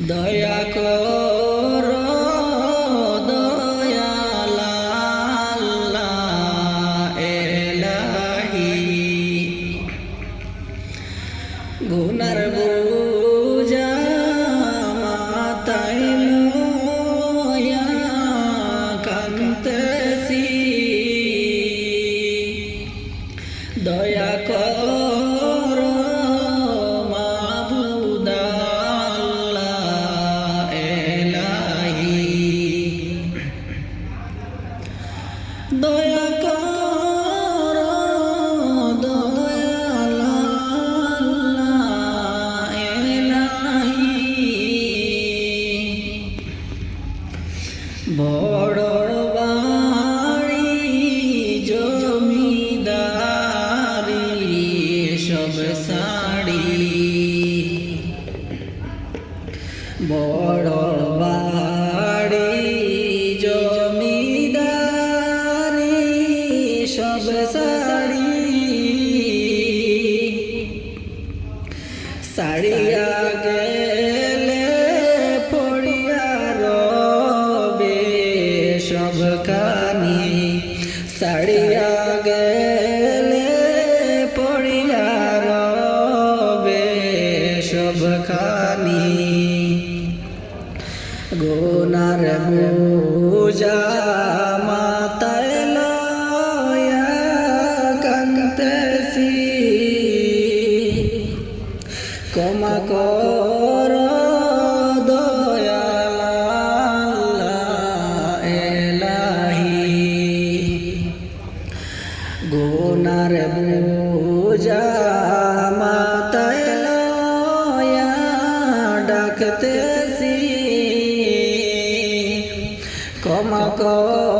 দয়া কর সব সারি। সারিয়া গেলে পড়িয়া রবে সব কানি। সারিয়া গেলে পড়িয়া রবে সব কানি। গোনার বোঝা তাকতে আসি ক্ষমা কর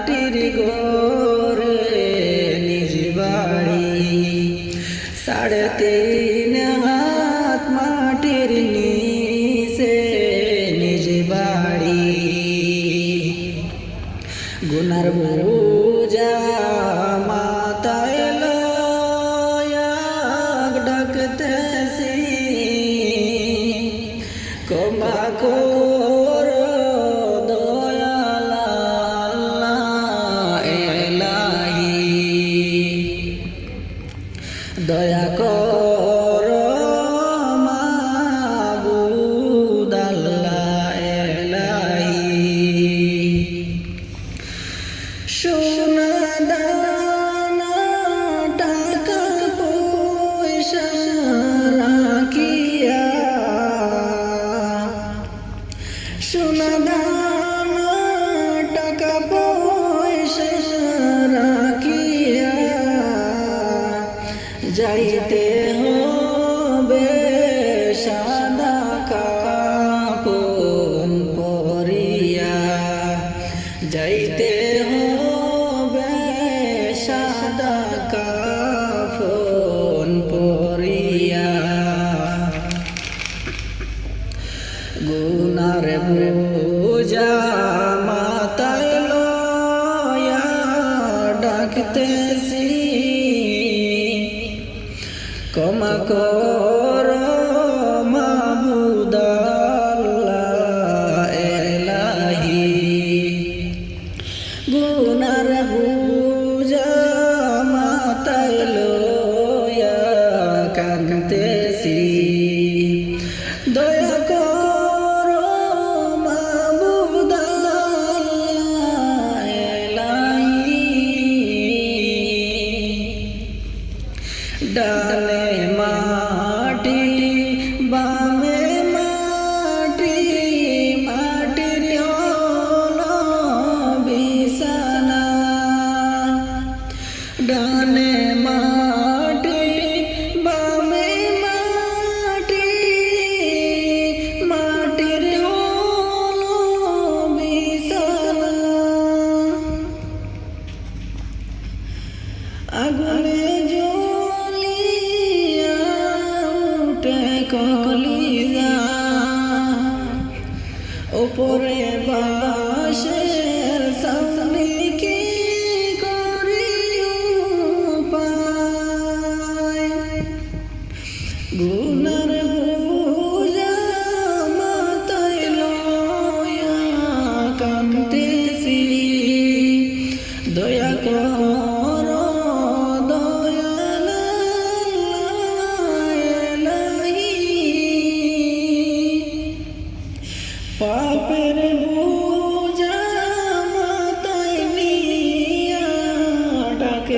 মাটির গোরে নিজ বাড়ি সাড়ে তিন হাত মাটির নিচে নিজ বাড়ি গুনার বোঝা গেছি ক্ষমা কর মাহমুদাল্লাহ এলাহি গুনার গুণ চলি যায় ওপরে বাসে সামনে কি করি গুনা